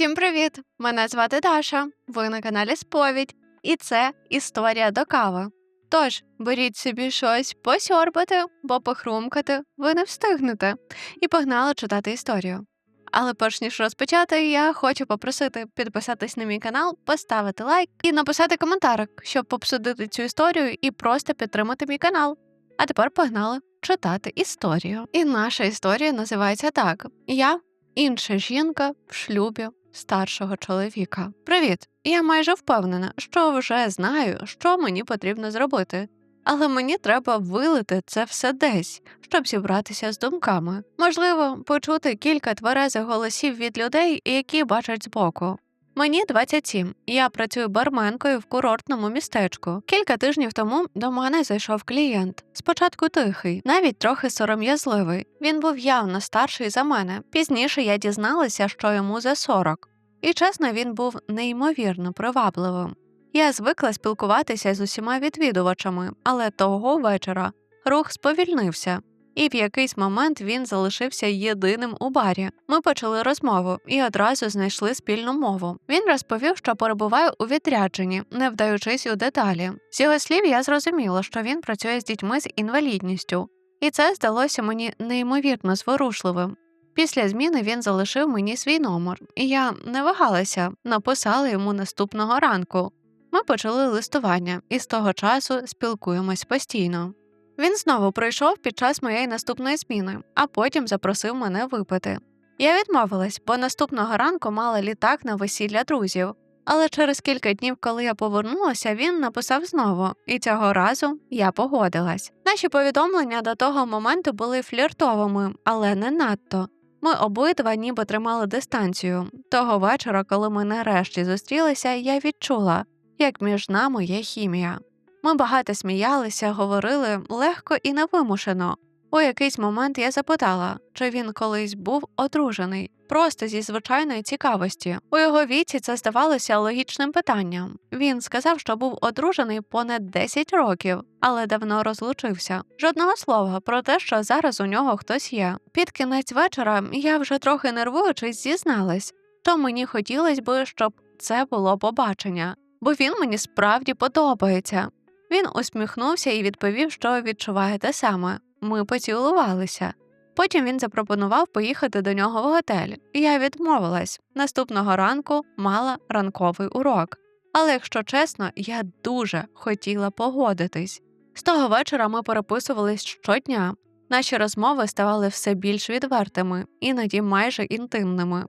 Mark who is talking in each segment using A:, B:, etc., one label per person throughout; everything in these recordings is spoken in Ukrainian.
A: Всім привіт! Мене звати Даша. Ви на каналі Сповідь, і це історія до кави. Тож беріть собі щось посьорбати, бо похрумкати ви не встигнете, і погнали читати історію. Але перш ніж розпочати, я хочу попросити підписатись на мій канал, поставити лайк і написати коментарик, щоб обсудити цю історію і просто підтримати мій канал. А тепер погнали читати історію. І наша історія називається так: Я інша жінка в шлюбі старшого чоловіка. Привіт! Я майже впевнена, що вже знаю, що мені потрібно зробити. Але мені треба вилити це все десь, щоб зібратися з думками. Можливо, почути кілька тверезих голосів від людей, які бачать збоку. Мені 27, я працюю барменкою в курортному містечку. Кілька тижнів тому до мене зайшов клієнт. Спочатку тихий, навіть трохи сором'язливий. Він був явно старший за мене. Пізніше я дізналася, що йому за 40. І чесно, він був неймовірно привабливим. Я звикла спілкуватися з усіма відвідувачами, але того вечора рух сповільнився, і в якийсь момент він залишився єдиним у барі. Ми почали розмову і одразу знайшли спільну мову. Він розповів, що перебуває у відрядженні, не вдаючись у деталі. З його слів я зрозуміла, що він працює з дітьми з інвалідністю, і це здалося мені неймовірно зворушливим. Після зміни він залишив мені свій номер, і я не вагалася, написала йому наступного ранку. Ми почали листування і з того часу спілкуємось постійно. Він знову прийшов під час моєї наступної зміни, а потім запросив мене випити. Я відмовилась, бо наступного ранку мала літак на весілля друзів. Але через кілька днів, коли я повернулася, він написав знову, і цього разу я погодилась. Наші повідомлення до того моменту були фліртовими, але не надто. Ми обидва ніби тримали дистанцію. Того вечора, коли ми нарешті зустрілися, я відчула, як між нами є хімія. Ми багато сміялися, говорили легко і невимушено. У якийсь момент я запитала, чи він колись був одружений, просто зі звичайної цікавості. У його віці це здавалося логічним питанням. Він сказав, що був одружений понад 10 років, але давно розлучився. Жодного слова про те, що зараз у нього хтось є. Під кінець вечора я вже трохи нервуючись зізналась, то мені хотілося би, щоб це було побачення, бо він мені справді подобається. Він усміхнувся і відповів, що відчуває те саме. Ми поцілувалися. Потім він запропонував поїхати до нього в готель. Я відмовилась. Наступного ранку мала ранковий урок. Але якщо чесно, я дуже хотіла погодитись. З того вечора ми переписувались щодня. Наші розмови ставали все більш відвертими, іноді майже інтимними.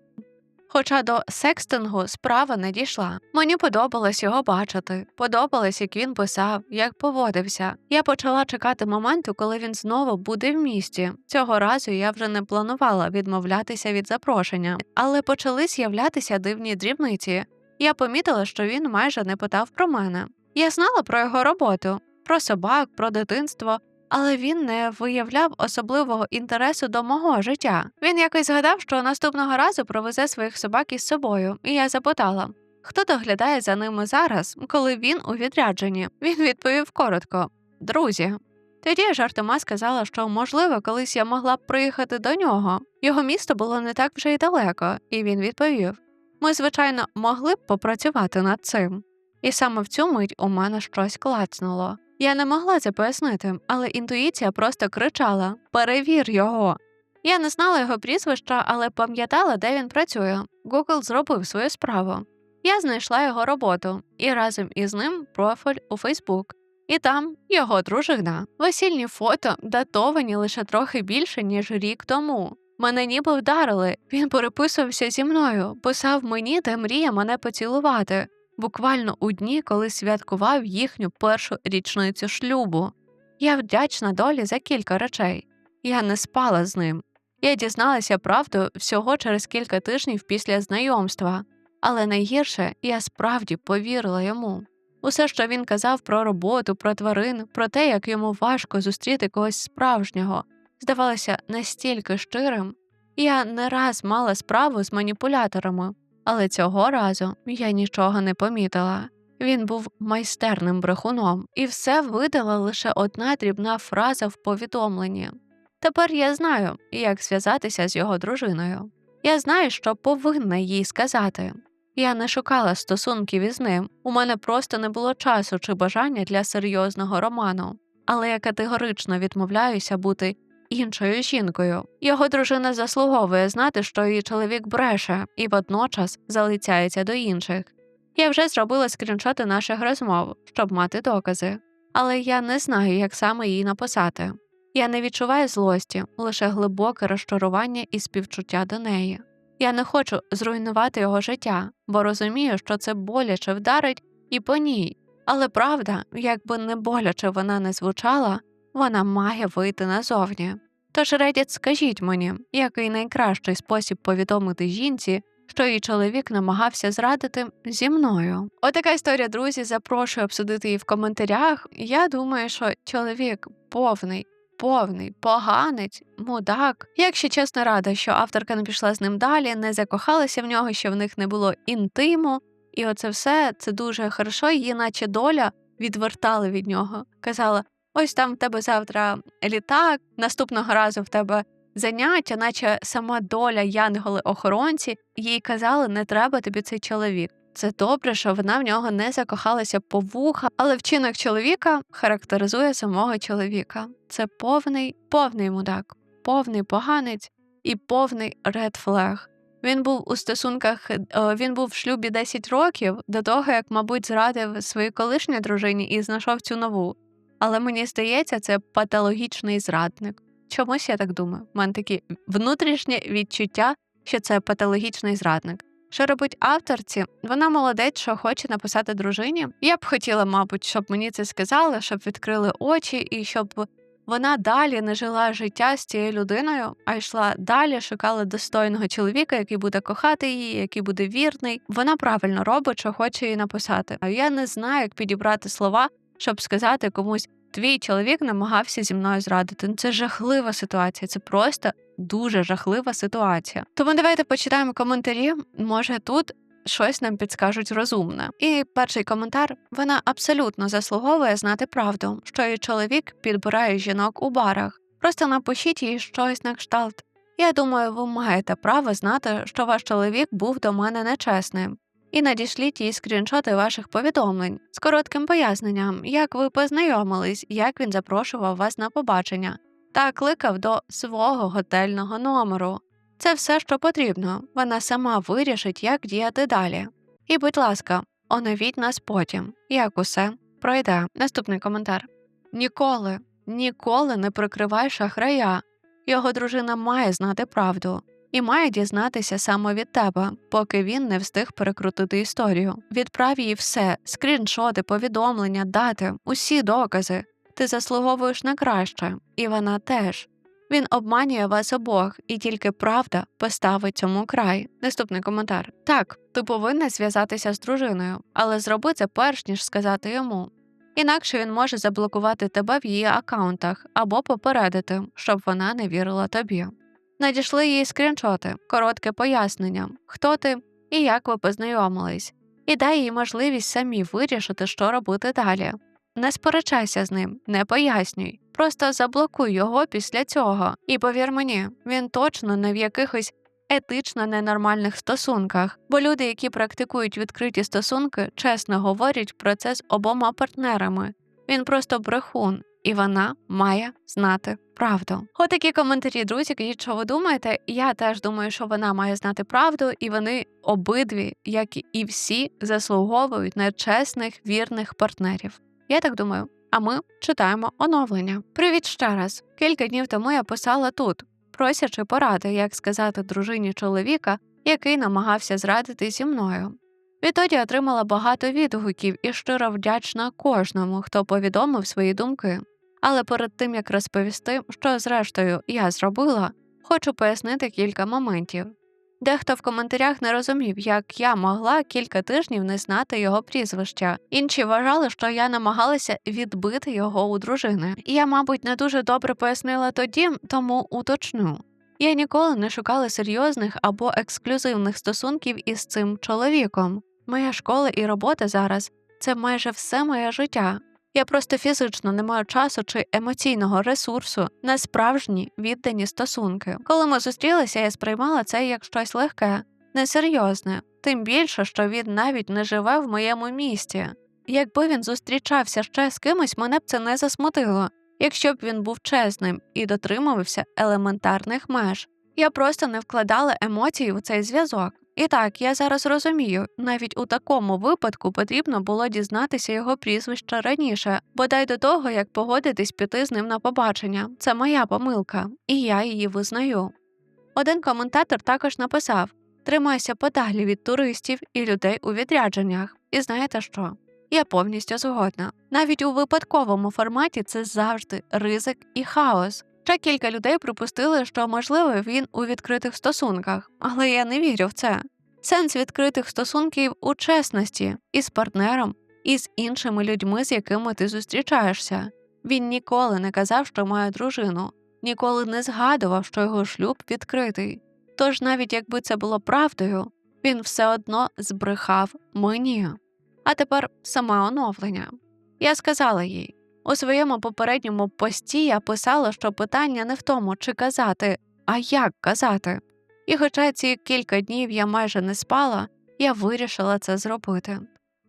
A: Хоча до секстингу справа не дійшла. Мені подобалось його бачити, подобалось, як він писав, як поводився. Я почала чекати моменту, коли він знову буде в місті. Цього разу я вже не планувала відмовлятися від запрошення, але почали з'являтися дивні дрібниці. Я помітила, що він майже не питав про мене. Я знала про його роботу, про собак, про дитинство, але він не виявляв особливого інтересу до мого життя. Він якось згадав, що наступного разу провезе своїх собак із собою, і я запитала. Хто доглядає за ними зараз, коли він у відрядженні? Він відповів коротко друзі. Тоді жартома сказала, що, можливо, колись я могла б приїхати до нього. Його місто було не так вже й далеко, і він відповів: ми, звичайно, могли б попрацювати над цим. І саме в цю мить у мене щось клацнуло. Я не могла це пояснити, але інтуїція просто кричала Перевір його. Я не знала його прізвища, але пам'ятала, де він працює. Google зробив свою справу. Я знайшла його роботу і разом із ним профіль у Facebook. І там його дружина. Весільні фото датовані лише трохи більше, ніж рік тому. Мене ніби вдарили. Він переписувався зі мною, писав мені, де мріє мене поцілувати буквально у дні, коли святкував їхню першу річницю шлюбу. Я вдячна долі за кілька речей. Я не спала з ним. Я дізналася правду всього через кілька тижнів після знайомства, але найгірше я справді повірила йому. Усе, що він казав про роботу, про тварин, про те, як йому важко зустріти когось справжнього, здавалося настільки щирим. Я не раз мала справу з маніпуляторами, але цього разу я нічого не помітила. Він був майстерним брехуном, і все видала лише одна дрібна фраза в повідомленні. Тепер я знаю, як зв'язатися з його дружиною. Я знаю, що повинна їй сказати. Я не шукала стосунків із ним, у мене просто не було часу чи бажання для серйозного роману, але я категорично відмовляюся бути іншою жінкою. Його дружина заслуговує знати, що її чоловік бреше і водночас залицяється до інших. Я вже зробила скріншоти наших розмов, щоб мати докази, але я не знаю, як саме їй написати. Я не відчуваю злості, лише глибоке розчарування і співчуття до неї. Я не хочу зруйнувати його життя, бо розумію, що це боляче вдарить і по ній. Але правда, як би не боляче вона не звучала, вона має вийти назовні. Тож, Reddit, скажіть мені, який найкращий спосіб повідомити жінці, що її чоловік намагався зрадити зі мною. Отака історія, друзі. Запрошую обсудити її в коментарях. Я думаю, що чоловік повний. Повний поганець, мудак. Якщо чесно, рада, що авторка не пішла з ним далі, не закохалася в нього, що в них не було інтиму, і оце все це дуже хорошо. Її, наче доля, відвертали від нього. Казала: ось там в тебе завтра літак, наступного разу в тебе заняття, наче сама доля янголи охоронці, їй казали, не треба тобі цей чоловік. Це добре, що вона в нього не закохалася по вуха, але вчинок чоловіка характеризує самого чоловіка. Це повний, повний мудак, повний поганець і повний ред флег. Він був у стосунках, він був в шлюбі 10 років до того, як, мабуть, зрадив своїй колишній дружині і знайшов цю нову. Але мені здається, це патологічний зрадник. Чомусь я так думаю. У мене такі внутрішнє відчуття, що це патологічний зрадник. Що робить авторці? Вона молодець, що хоче написати дружині. Я б хотіла, мабуть, щоб мені це сказали, щоб відкрили очі, і щоб вона далі не жила життя з цією людиною, а йшла далі, шукала достойного чоловіка, який буде кохати її, який буде вірний. Вона правильно робить, що хоче їй написати. А я не знаю, як підібрати слова, щоб сказати комусь. Твій чоловік намагався зі мною зрадити. Ну, це жахлива ситуація. Це просто дуже жахлива ситуація. Тому давайте почитаємо коментарі. Може тут щось нам підскажуть розумне. І перший коментар: вона абсолютно заслуговує знати правду, що її чоловік підбирає жінок у барах. Просто напишіть їй щось на кшталт. Я думаю, ви маєте право знати, що ваш чоловік був до мене нечесним. І надішліть їй скріншоти ваших повідомлень з коротким поясненням, як ви познайомились, як він запрошував вас на побачення, та кликав до свого готельного номеру. Це все, що потрібно. Вона сама вирішить, як діяти далі. І, будь ласка, оновіть нас потім, як усе пройде. Наступний коментар: ніколи, ніколи не прикривай шахрая. Його дружина має знати правду і має дізнатися саме від тебе, поки він не встиг перекрутити історію. Відправ їй все, скріншоти, повідомлення, дати, усі докази. Ти заслуговуєш на краще, і вона теж. Він обманює вас обох, і тільки правда поставить цьому край. Наступний коментар: так, ти повинна зв'язатися з дружиною, але зроби це перш ніж сказати йому. Інакше він може заблокувати тебе в її аккаунтах або попередити, щоб вона не вірила тобі. Надійшли їй скріншоти, коротке пояснення, хто ти і як ви познайомились, і дай їй можливість самі вирішити, що робити далі. Не сперечайся з ним, не пояснюй, просто заблокуй його після цього. І повір мені, він точно не в якихось етично ненормальних стосунках, бо люди, які практикують відкриті стосунки, чесно говорять про це з обома партнерами. Він просто брехун, і вона має знати правду. Отакі коментарі, друзі, кажіть, що ви думаєте. Я теж думаю, що вона має знати правду, і вони обидві, як і всі, заслуговують на чесних вірних партнерів. Я так думаю. А ми читаємо оновлення. Привіт ще раз. Кілька днів тому я писала тут, просячи поради, як сказати дружині чоловіка, який намагався зрадити зі мною. Відтоді отримала багато відгуків і щиро вдячна кожному, хто повідомив свої думки. Але перед тим як розповісти, що зрештою я зробила, хочу пояснити кілька моментів. Дехто в коментарях не розумів, як я могла кілька тижнів не знати його прізвища. Інші вважали, що я намагалася відбити його у дружини. Я, мабуть, не дуже добре пояснила тоді, тому уточню. Я ніколи не шукала серйозних або ексклюзивних стосунків із цим чоловіком. Моя школа і робота зараз це майже все моє життя. Я просто фізично не маю часу чи емоційного ресурсу на справжні віддані стосунки. Коли ми зустрілися, я сприймала це як щось легке, несерйозне, тим більше, що він навіть не живе в моєму місті. Якби він зустрічався ще з кимось, мене б це не засмутило, якщо б він був чесним і дотримувався елементарних меж. Я просто не вкладала емоцій у цей зв'язок. І так, я зараз розумію, навіть у такому випадку потрібно було дізнатися його прізвище раніше, бодай до того, як погодитись піти з ним на побачення. Це моя помилка, і я її визнаю. Один коментатор також написав: Тримайся подалі від туристів і людей у відрядженнях. І знаєте що? Я повністю згодна. Навіть у випадковому форматі це завжди ризик і хаос. Ще кілька людей припустили, що можливо він у відкритих стосунках, але я не вірю в це. Сенс відкритих стосунків у чесності із партнером і з іншими людьми, з якими ти зустрічаєшся. Він ніколи не казав, що має дружину, ніколи не згадував, що його шлюб відкритий. Тож, навіть якби це було правдою, він все одно збрехав мені. А тепер саме оновлення. Я сказала їй у своєму попередньому пості я писала, що питання не в тому, чи казати, а як казати. І хоча ці кілька днів я майже не спала, я вирішила це зробити.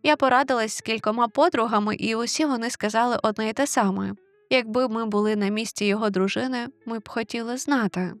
A: Я порадилась з кількома подругами, і усі вони сказали одне й те саме якби ми були на місці його дружини, ми б хотіли знати.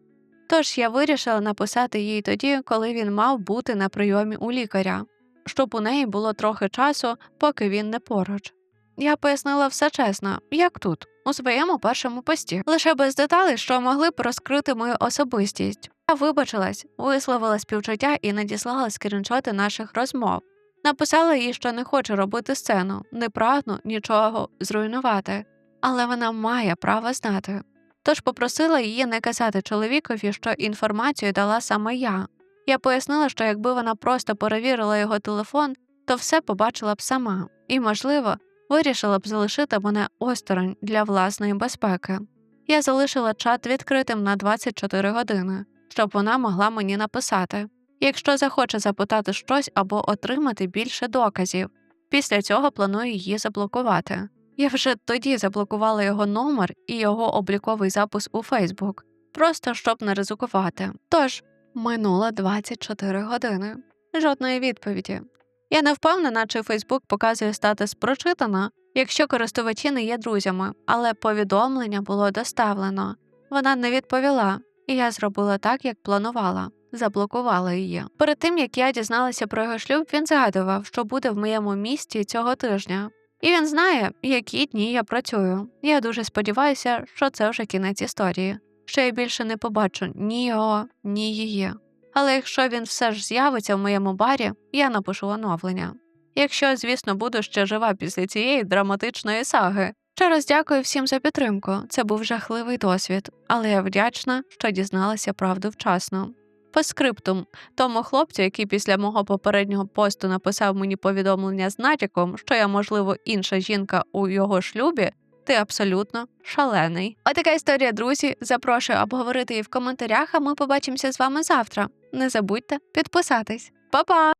A: Тож я вирішила написати їй тоді, коли він мав бути на прийомі у лікаря, щоб у неї було трохи часу, поки він не поруч. Я пояснила все чесно, як тут, у своєму першому пості, лише без деталей, що могли б розкрити мою особистість. Я вибачилась, висловила співчуття і надіслала скріншоти наших розмов. Написала їй, що не хочу робити сцену, не прагну нічого зруйнувати, але вона має право знати. Тож попросила її не казати чоловікові, що інформацію дала саме я. Я пояснила, що якби вона просто перевірила його телефон, то все побачила б сама, і, можливо, вирішила б залишити мене осторонь для власної безпеки. Я залишила чат відкритим на 24 години, щоб вона могла мені написати, якщо захоче запитати щось або отримати більше доказів. Після цього планую її заблокувати. Я вже тоді заблокувала його номер і його обліковий запис у Фейсбук, просто щоб не ризикувати. Тож минуло 24 години. Жодної відповіді. Я не впевнена, чи Фейсбук показує статус прочитано, якщо користувачі не є друзями, але повідомлення було доставлено. Вона не відповіла, і я зробила так, як планувала. Заблокувала її. Перед тим як я дізналася про його шлюб, він згадував, що буде в моєму місті цього тижня. І він знає, які дні я працюю. Я дуже сподіваюся, що це вже кінець історії, що я більше не побачу ні його, ні її. Але якщо він все ж з'явиться в моєму барі, я напишу оновлення. Якщо, звісно, буду ще жива після цієї драматичної саги. Ще раз дякую всім за підтримку. Це був жахливий досвід, але я вдячна, що дізналася правду вчасно. По скриптум, тому хлопцю, який після мого попереднього посту написав мені повідомлення з натяком, що я, можливо, інша жінка у його шлюбі, ти абсолютно шалений. Отака історія, друзі. Запрошую обговорити її в коментарях, а ми побачимося з вами завтра. Не забудьте підписатись. Па-па!